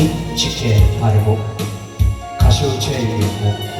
깊이 지게 하려고 가시오체의 목